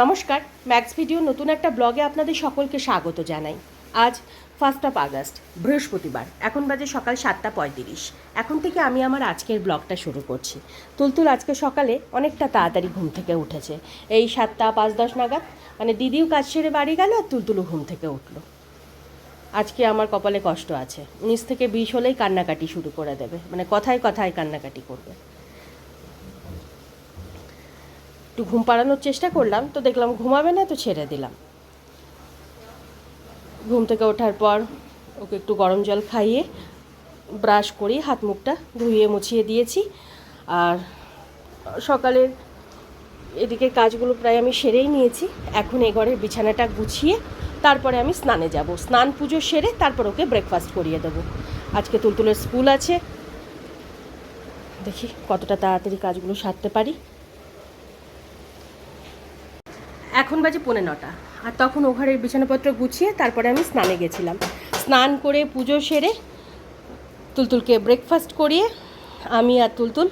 নমস্কার max video নতুন একটা ব্লগে আপনাদের সকলকে স্বাগত জানাই। আজ ফার্স্ট অফ আগস্ট বৃহস্পতিবার, এখন বাজে সকাল সাতটা পঁয়ত্রিশ। এখন থেকে আমি আমার আজকের ব্লগটা শুরু করছি। তুলতুল আজকে সকালে অনেকটা তাড়াতাড়ি ঘুম থেকে উঠেছে। এই সাতটা, পাঁচ দশ নাগাদ মানে দিদিও কাজ সেরে বাড়ি গেল আর তুলতুলও ঘুম থেকে উঠল। আজকে আমার কপালে কষ্ট আছে। উনিশ থেকে বিশ হলেই কান্নাকাটি শুরু করে দেবে। মানে কথায় কথায় কান্নাকাটি করবে। একটু ঘুম পাড়ানোর চেষ্টা করলাম, তো দেখলাম ঘুমাবে না, তো ছেড়ে দিলাম। ঘুম থেকে ওঠার পর ওকে একটু গরম জল খাইয়ে ব্রাশ করি, হাত মুখটা ধুয়ে মুছিয়ে দিয়েছি। আর সকালের এদিকে কাজগুলো প্রায় আমি সেরেই নিয়েছি। এখন এ ঘরের বিছানাটা গুছিয়ে তারপরে আমি স্নানে যাব। স্নান পুজো সেরে তারপর ওকে ব্রেকফাস্ট করিয়ে দেবো। আজকে তুলতুলের স্কুল আছে। দেখি কতটা তাড়াতাড়ি কাজগুলো সারতে পারি। এখন বাজে পৌনে নটা। আর তখন ও ঘরের বিছানাপত্র গুছিয়ে তারপরে আমি স্নানে গেছিলাম। স্নান করে পুজো সেরে তুলতুলকে ব্রেকফাস্ট করিয়ে আমি আর তুলতুল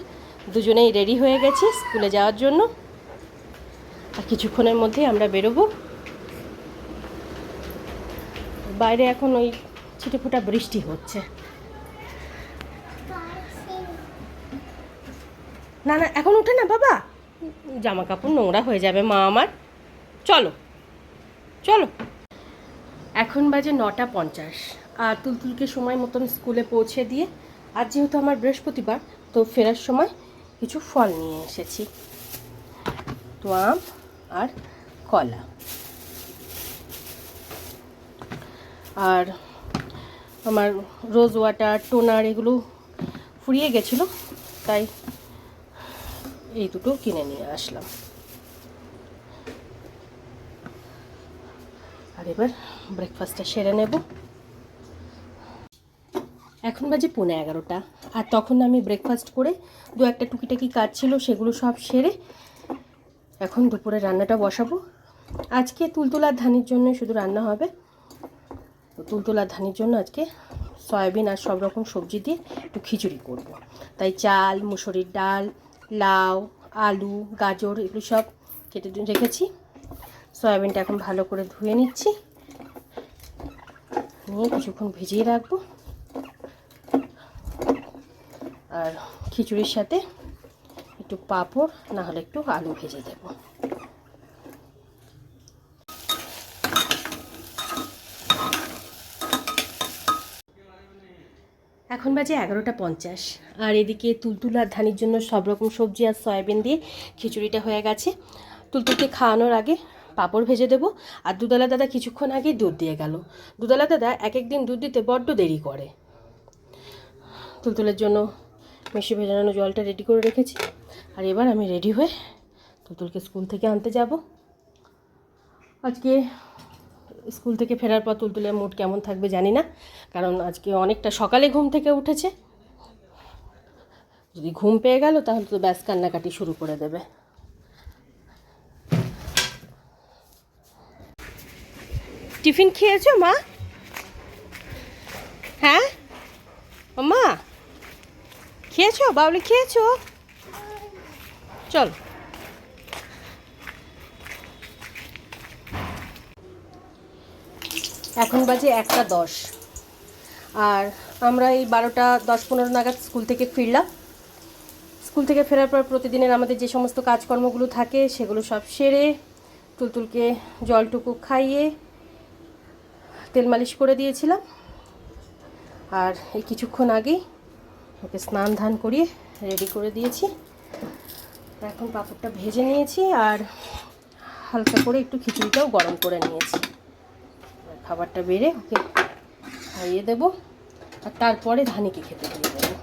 দুজনেই রেডি হয়ে গেছি স্কুলে যাওয়ার জন্য। আর কিছুক্ষণের মধ্যেই আমরা বেরোবো। বাইরে এখন ওই ছিটেফোঁটা বৃষ্টি হচ্ছে। না না, এখন উঠে না বাবা? জামা কাপড় নোংরা হয়ে যাবে মা আমার। চলো চলো। এখন বাজে নটা পঞ্চাশ, আর তুলতুলকে সময় মতন স্কুলে পৌঁছে দিয়ে, আর যেহেতু আমার বৃহস্পতিবার, তো ফেরার সময় কিছু ফল নিয়ে এসেছি। তো আম আর কলা। আর আমার রোজ ওয়াটার, টোনার এগুলো ফুরিয়ে গেছিল, তাই এই দুটো কিনে নিয়ে আসলাম। আর এবার ব্রেকফাস্টটা সেরে নেব। এখন বাজে পৌনে এগারোটা। আর তখন আমি ব্রেকফাস্ট করে দু একটা টুকিটাকি কাজ ছিল, সেগুলো সব সেরে এখন দুপুরে রান্নাটা বসাবো। আজকে তুলতুলার ধানের জন্য শুধু রান্না হবে। তো তুলতুলার ধানের জন্য আজকে সয়াবিন আর সব রকম সবজি দিয়ে একটু খিচুড়ি করব। তাই চাল, মুসুরির ডাল, লাউ, আলু, গাজর, এগুলো সব কেটে রেখেছি। সয়াবিনটা এখন ভালো করে ধুয়ে নিচ্ছি। নিয়ে কিছুক্ষণ ভিজিয়ে রাখব। আর খিচুড়ির সাথে একটু পাঁপড়, না হলে একটু আলু ভেজে দেবো। এখন বাজে এগারোটা পঞ্চাশ। আর এদিকে তুলতুল আর ধানির জন্য সব রকম সবজি আর সয়াবিন দিয়ে খিচুড়িটা হয়ে গেছে। তুলতুলকে খাওয়ানোর আগে পাঁপড় ভেজে দেবো। আর দুধওয়ালা দাদা কিছুক্ষণ আগেই দুধ দিয়ে গেল। দুধওয়ালা দাদা এক এক দিন দুধ দিতে বড্ড দেরি করে। তুলতুলের জন্য মেশি ভেজানো জলটা রেডি করে রেখেছি। আর এবার আমি রেডি হয়ে তুলতুলকে স্কুল থেকে আনতে যাব। আজকে স্কুল থেকে ফেরার পর তুলতুলের মুড কেমন থাকবে জানি না। কারণ আজকে অনেকটা সকালে ঘুম থেকে উঠেছে। যদি ঘুম পেয়ে গেল তাহলে তো ব্যাস কান্নাকাটি শুরু করে দেবে। টিফিন খেয়েছো, মা? হ্যাঁ? মা, খেয়েছো? বাবলি, খেয়েছো? চল। এখন বাজে একটা দশ। আর আমরা এই বারোটা, দশ, পনেরো নাগাদ স্কুল থেকে ফিরলাম। স্কুল থেকে ফেরার পর প্রতিদিনের আমাদের যে সমস্ত কাজকর্মগুলো থাকে, সেগুলো সব সেরে, তুলতুলকে জলটুকু খাইয়ে তেল মালিশ করে দিয়েছিলাম। আর এই কিছুক্ষণ আগেই ওকে স্নান ধান করিয়ে রেডি করে দিয়েছি। এখন পাঁপড়টা ভেজে নিয়েছি আর হালকা করে একটু খিচুড়িটাও গরম করে নিয়েছি। খাবারটা বেড়ে ওকে খাইয়ে দেবো। আর তারপরে ধানিকে খেতে দিয়ে দেবো।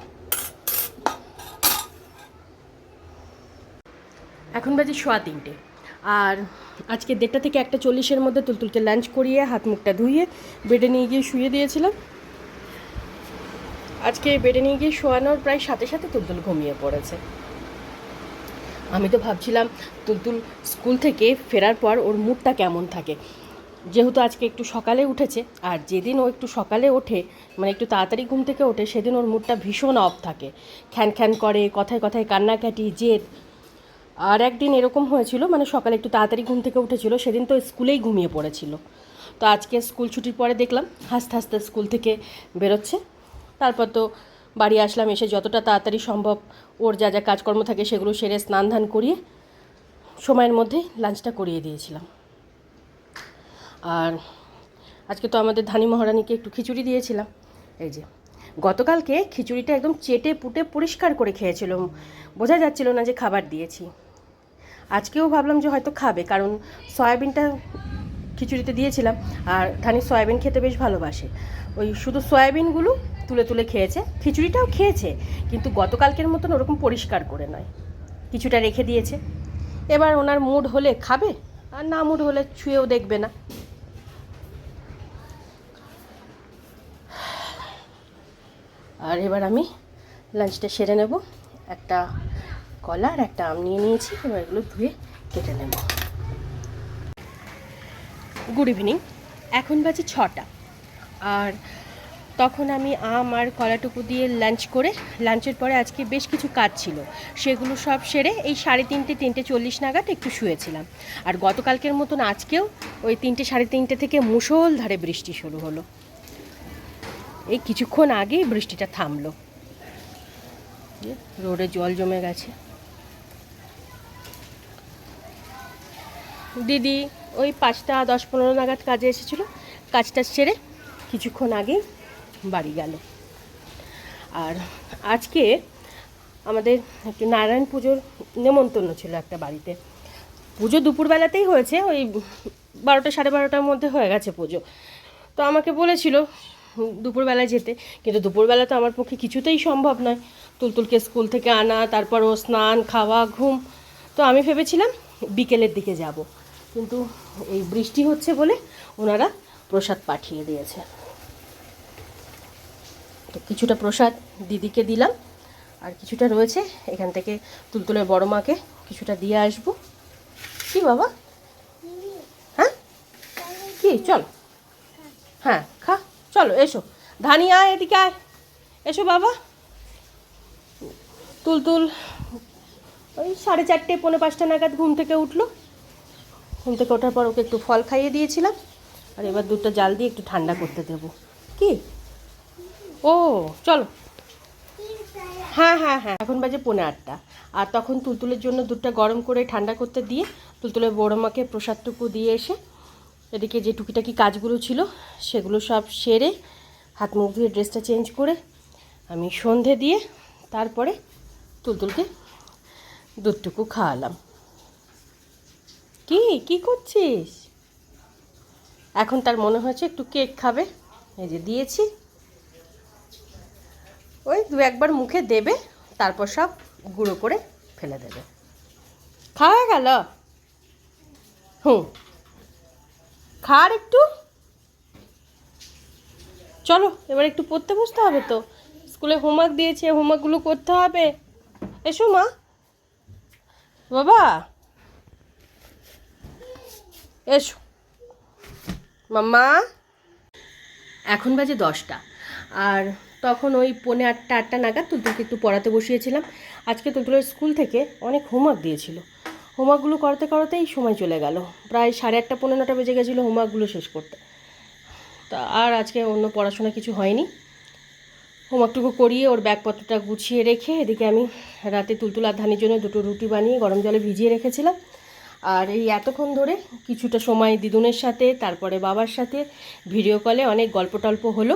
এখন বাজে সোয়া তিনটে। আর আজকে দেড়টা থেকে একটা চল্লিশের মধ্যে তুলতুলকে লাঞ্চ করিয়ে হাত মুখটা ধুইয়ে বেডে নিয়ে গিয়ে শুয়ে দিয়েছিলাম। আজকে বেডে নিয়ে গিয়ে শোয়ানোর প্রায় সাথে সাথে তুলতুল ঘুমিয়ে পড়েছে। আমি তো ভাবছিলাম, তুলতুল স্কুল থেকে ফেরার পর ওর মুডটা কেমন থাকে। যেহেতু আজকে একটু সকালে উঠেছে, আর যেদিন ও একটু সকালে ওঠে মানে একটু তাড়াতাড়ি ঘুম থেকে ওঠে, সেদিন ওর মুডটা ভীষণ অফ থাকে। খ্যান খ্যান করে, কথায় কথায় কান্নাকাটি, জেদ আর একদিন এরকম হয়েছিল মানে সকালে একটু তাড়াতাড়ি ঘুম থেকে উঠেছিল, সেদিন তো স্কুলেই ঘুমিয়ে পড়েছিল। তো আজকে স্কুল ছুটির পরে দেখলাম, হাসতে হাসতে স্কুল থেকে বেরোচ্ছে। তারপর তো বাড়ি আসলাম, এসে যতটা তাড়াতাড়ি সম্ভব ওর যা যা কাজকর্ম থাকে সেগুলো সেরে স্নান ধান করিয়ে সময়ের মধ্যে লাঞ্চটা করিয়ে দিয়েছিলাম। আর আজকে তো আমাদের ধানি মহারানীকে একটু খিচুড়ি দিয়েছিলাম। এই যে, গতকালকে খিচুড়িটা একদম চেটে পুটে পরিষ্কার করে খেয়েছিল। বোঝা যাচ্ছিল না যে খাবার দিয়েছি। আজকেও ভাবলাম যে হয়তো খাবে, কারণ সয়াবিনটা খিচুড়িতে দিয়েছিলাম আর ধানি সয়াবিন খেতে বেশ ভালোবাসে। ওই শুধু সয়াবিনগুলো তুলে তুলে খেয়েছে, খিচুড়িটাও খেয়েছে, কিন্তু গতকালকের মতন ওরকম পরিষ্কার করে নয়। কিছুটা রেখে দিয়েছে। এবার ওনার মুড হলে খাবে, আর না মুড হলে ছুঁয়েও দেখবে না। আর এবার আমি লাঞ্চটা সেরে নেব। একটা কলা আর একটা আম নিয়ে নিয়েছি, এবার এগুলো ধুয়ে কেটে নেব। গুড ইভিনিং এখন বাজে ছটা। আর তখন আমি আম আর কলাটুকু দিয়ে লাঞ্চ করে লাঞ্চের পরে আজকে বেশ কিছু কাজ ছিল। সেগুলো সব সেরে এই সাড়ে তিনটে তিনটে চল্লিশ নাগাদ একটু শুয়েছিলাম। আর গতকালকের মতন আজকেও ওই তিনটে, সাড়ে তিনটে থেকে মুষলধারে বৃষ্টি শুরু হলো। এই কিছুক্ষণ আগেই বৃষ্টিটা থামলো। রোডে জল জমে গেছে। দিদি ওই পাঁচটা দশ পনেরো নাগাদ কাজে এসেছিল। কাজটা সেরে কিছুক্ষণ আগেই বাড়ি গেল। আর আজকে আমাদের একটু নারায়ণ পুজোর নেমন্তন্ন ছিল একটা বাড়িতে। পুজো দুপুরবেলাতেই হয়েছে, ওই বারোটা সাড়ে বারোটার মধ্যে হয়ে গেছে পুজো। তো আমাকে বলেছিল দুপুরবেলা যেতে, কিন্তু দুপুরবেলা তো আমার পক্ষে কিছুতেই সম্ভব নয়। তুলতুলকে স্কুল থেকে আনা, তারপর ও স্নান, খাওয়া, ঘুম। তো আমি ভেবেছিলাম বিকেলের দিকে যাব। কিন্তু এই বৃষ্টি হচ্ছে বলে ওনারা প্রসাদ পাঠিয়ে দিয়েছে। তো কিছুটা প্রসাদ দিদিকে দিলাম, আর কিছুটা রয়েছে এখান থেকে তুলতুলের বড় মাকে কিছুটা দিয়ে আসব। কি বাবা? হ্যাঁ? কি? চল। হ্যাঁ খা। চলো, এসো। ধানি আয় এদিকে আয়। এসো বাবা। তুলতুল ওই সাড়ে চারটে, পৌনে পাঁচটা নাগাদ ঘুম থেকে উঠল। ঘুম থেকে ওঠার পর ওকে একটু ফল খাইয়ে দিয়েছিলাম, আর এবার দুধটা জাল দিয়ে একটু ঠান্ডা করতে দেবো। কি? ও, চলো। হ্যাঁ হ্যাঁ হ্যাঁ এখন বাজে পৌনে আটটা। আর তখন তুলতুলের জন্য দুধটা গরম করে ঠান্ডা করতে দিয়ে তুলতুলের বড় মাকে প্রসাদটুকু দিয়ে এসে এদিকে যে টুকিটাকি কাজগুলো ছিল সেগুলো সব সেরে হাত মুখ ধুয়ে ড্রেসটা চেঞ্জ করে আমি সন্ধে দিয়ে তারপরে তুলতুলকে দুধটুকু খাওয়ালাম। কি? কি করছিস? এখন তার মনে হয়েছে একটু কেক খাবে। এই যে দিয়েছি। ওই দু একবার মুখে দেবে, তারপর সব গুঁড়ো করে ফেলে দেবে। খাওয়া গেল? হুম। খার একটু? চলো, এবার একটু পড়তে বসতে হবে তো। স্কুলে হোমওয়ার্ক দিয়েছে হোমওয়ার্কগুলো করতে হবে। এসো মা। বাবা এসো। মাম্মা। এখন বাজে দশটা। আর তখন ওই পৌনে আটটা আটটা নাগাদ তুলতুলকে একটু পড়াতে বসিয়েছিলাম। আজকে তুলতুলের স্কুল থেকে অনেক হোমওয়ার্ক দিয়েছিল। হোমওয়ার্কগুলো করতে করতেই সময় চলে গেল। প্রায় সাড়ে আটটা পনেরো নটা বেজে গেছিল হোমওয়ার্কগুলো শেষ করতে। তা আর আজকে অন্য পড়াশোনা কিছু হয়নি। হোমওয়ার্কটুকু করিয়ে ওর ব্যাগপত্রটা গুছিয়ে রেখে এদিকে আমি রাতে তুলতুল আর ধানের জন্য দুটো রুটি বানিয়ে গরম জলে ভিজিয়ে রেখেছিলাম। আর এই এতক্ষণ ধরে কিছুটা সময় দিদুনের সাথে, তারপরে বাবার সাথে ভিডিও কলে অনেক গল্প টল্প হলো।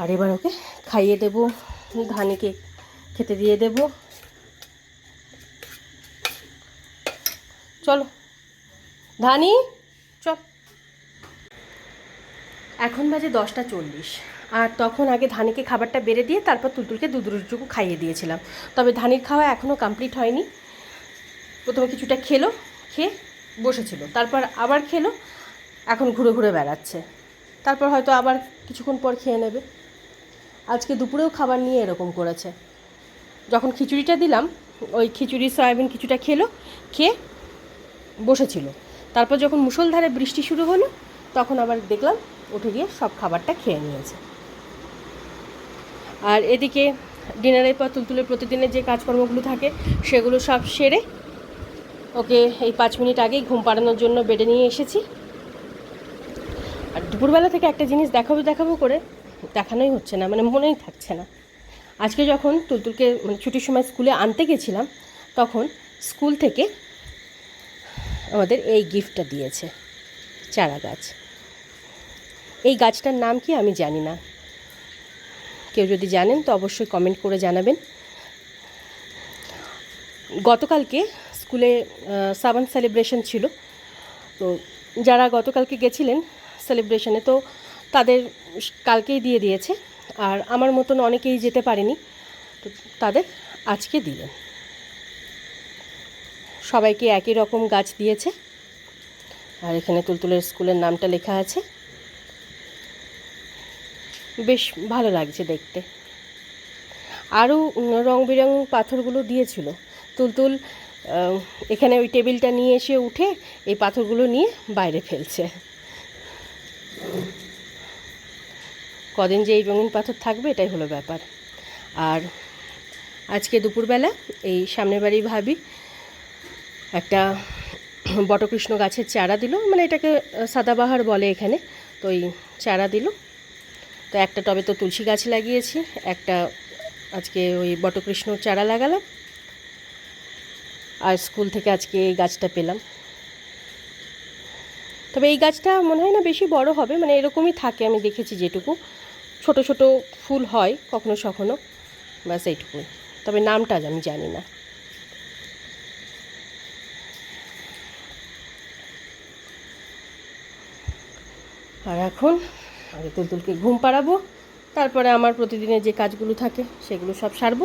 আর এবার ওকে খাইয়ে দেবো ধানিকে খেতে দিয়ে দেবো। চলো। ধানি চল। এখন বাজে দশটা চল্লিশ, আর তখন আগে ধানিকে খাবারটা বেড়ে দিয়ে তারপর তুলতুলকে দুধ খাইয়ে দিয়েছিলাম। তবে ধানির খাওয়া এখনও কমপ্লিট হয়নি। প্রথমে কিছুটা খেলো, খেয়ে বসেছিল। তারপর আবার খেলো, এখন ঘুরে ঘুরে বেড়াচ্ছে। তারপর হয়তো আবার কিছুক্ষণ পর খেয়ে নেবে। আজকে দুপুরেও খাবার নিয়ে এরকম করেছে। যখন খিচুড়িটা দিলাম, ওই খিচুড়ি, সয়াবিন কিছুটা খেলো, খেয়ে বসেছিল। তারপর যখন মুষলধারে বৃষ্টি শুরু হলো, তখন আবার দেখলাম উঠে গিয়ে সব খাবারটা খেয়ে নিয়েছে। আর এদিকে ডিনারের পর তুলতুলের প্রতিদিনের যে কাজকর্মগুলো থাকে, সেগুলো সব সেরে ওকে এই পাঁচ মিনিট আগেই ঘুম পাড়ানোর জন্য বেডে নিয়ে এসেছি। আর দুপুরবেলা থেকে একটা জিনিস দেখাবো দেখাবো করে দেখানোই হচ্ছে না মানে মনেই থাকছে না। আজকে যখন তুলতুলকে মানে ছুটির সময় স্কুলে আনতে গেছিলাম, তখন স্কুল থেকে আমাদের এই গিফটটা দিয়েছে, চারা গাছ। এই গাছটার নাম কি আমি জানি না। কেউ যদি জানেন তো অবশ্যই কমেন্ট করে জানাবেন। গতকালকে স্কুলে সাবান সেলিব্রেশন ছিল। তো যারা গতকালকে গেছিলেন সেলিব্রেশনে তো তাদের কালকেই দিয়ে দিয়েছে। আর আমার মতন অনেকেই যেতে পারেনি। তো তাদের আজকে দিলেন। সবাইকে একই রকম গাছ দিয়েছে। আর এখানে তুলতুলের স্কুলের নামটা লেখা আছে। বেশ ভালো লাগছে দেখতে। আরও রং বেরং পাথরগুলো দিয়েছিল। তুলতুল এখানে ওই টেবিলটা নিয়ে এসে উঠে এই পাথরগুলো নিয়ে বাইরে ফেলছে। কদিন যে এই রঙিন পাথর থাকবে এটাই হলো ব্যাপার। আর আজকে দুপুরবেলা এই সামনের বাড়ি ভাবি একটা বটকৃষ্ণ গাছের চারা দিল মানে এটাকে সাদাবাহার বলে এখানে, তো ওই চারা দিল। তো একটা টবে তো তুলসী গাছ লাগিয়েছি, একটা আজকে ওই বটকৃষ্ণ চারা লাগালাম। আর স্কুল থেকে আজকে এই গাছটা পেলাম। তবে এই গাছটা মনে হয় না বেশি বড় হবে মানে এরকমই থাকে, আমি দেখেছি যেটুকু। ছোট ছোট ফুল হয়, কখনো, সখনো, ব্যাস এইটুকুই। তবে নামটা আমি জানি না। আর এখন আগে তুলতুলকে ঘুম পাড়াবো, তারপরে আমার প্রতিদিনের যে কাজগুলো থাকে, সেগুলো সব সারবো।